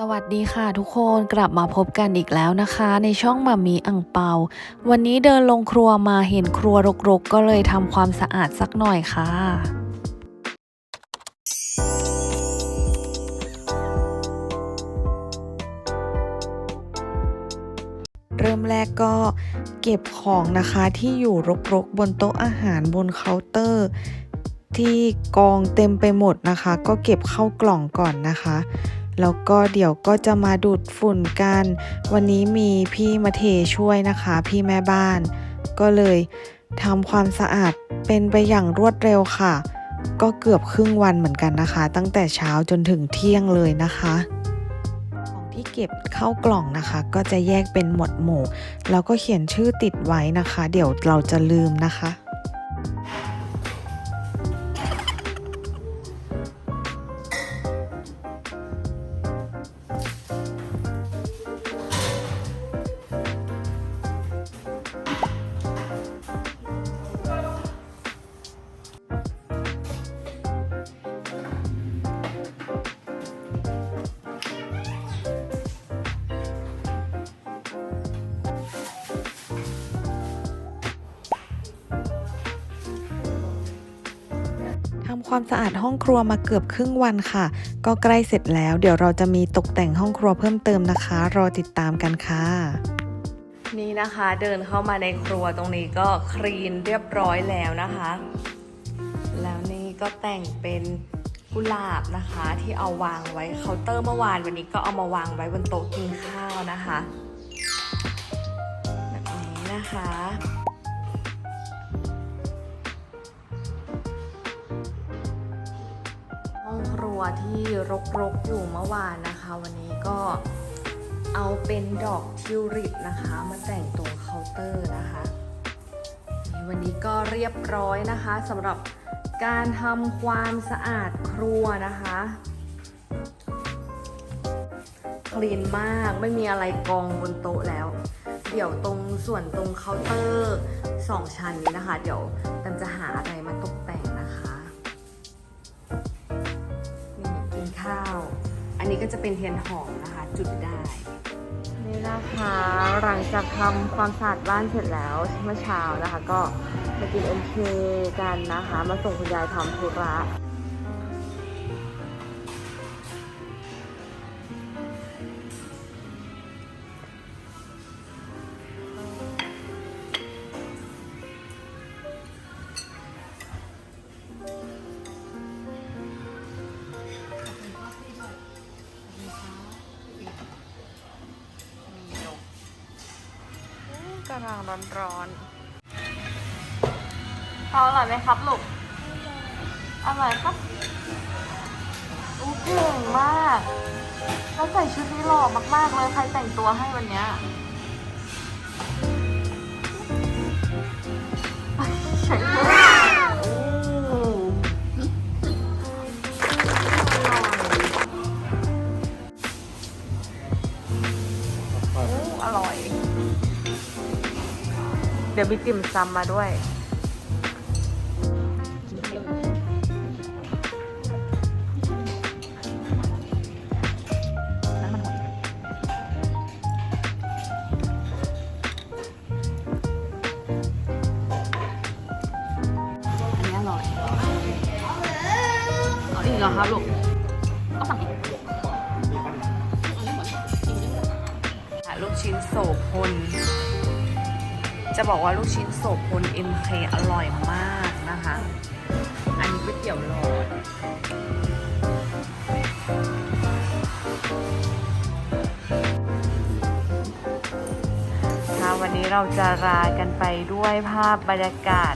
สวัสดีค่ะทุกคนกลับมาพบกันอีกแล้วนะคะ ในช่องมามีอังเปา วันนี้เดินลงครัวมาเห็นครัวรกๆ ก็เลยทำความสะอาดสักหน่อยค่ะเริ่มแรกก็เก็บของนะคะที่อยู่รกๆ บนโต๊ะอาหารบนเคาน์เตอร์ ที่กองเต็มไปหมดนะคะ ก็เก็บเข้ากล่องก่อนนะคะ แล้วก็เดี๋ยวก็จะมาดูดฝุ่นกัน วันนี้มีพี่มาเทช่วยนะคะ พี่แม่บ้าน ก็เลยทำความสะอาดเป็นไปอย่างรวดเร็วค่ะ ก็เกือบครึ่งวันเหมือนกันนะคะ ตั้งแต่เช้าจนถึงเที่ยงเลยนะคะของที่เก็บเข้ากล่องนะคะ ก็จะแยกเป็นหมวดหมู่ แล้วก็เขียนชื่อติดไว้นะคะ เดี๋ยวเราจะลืมนะคะ ทำความสะอาดห้องครัวมาเกือบครึ่งวันค่ะ ก็ใกล้เสร็จแล้ว เดี๋ยวเราจะมีตกแต่งห้องครัวเพิ่มเติมนะคะ รอติดตามกันค่ะ นี่นะคะเดินเข้ามาในครัวตรงนี้ก็คลีนเรียบร้อยแล้วนะคะ แล้วนี่ก็แต่งเป็นกุหลาบนะคะที่เอาวางไว้เคาน์เตอร์เมื่อวานวันนี้ก็เอามาวางไว้บนโต๊ะกินข้าวนะคะ แบบนี้นะคะ ที่รกๆอยู่เมื่อวานนะคะ วันนี้ก็เอาเป็นดอกทิวลิปนะคะ มาแต่งตรงเคาน์เตอร์นะคะวันนี้ก็เรียบร้อยนะคะสำหรับการทำความสะอาดครัวนะคะคลีนมากไม่มีอะไรกองบนโต๊ะแล้ว เดี๋ยวตรงส่วนตรงเคาน์เตอร์สองชั้นนี้นะคะ เดี๋ยวแตมจะหาอะไรมาตก นี้ก็จะเป็นเทียนหอมนะคะ จุดได้นี่นะคะหลังจากทำความสะอาดบ้านเสร็จแล้วเมื่อเช้านะคะ ก็มากินอันเคกันนะคะ มาส่งคุณยายทำธุระำลังร้อนร้อนๆเขาอร่อยไหมครับลูก อร่อยครับอู้เก่งมาก แล้วใส่ชุดนี้หล่อมากๆเลย ใครแต่งตัวให้วันเนี้ยใช่ไหมโอ้อร่อยโอ้อร่อย เดี๋ยวมีติ่มซำมาด้วย อันนี้อร่อยเอาอีกเหรอครับลูกเอาฝั่งนี้อะลูกชิ้นโสพล จะบอกว่าลูกชิ้นโสพล MK อร่อยมากนะคะ อันนี้ก๋วยเตี๋ยวหลอนวันนี้เราจะลากันไปด้วยภาพบรรยากาศ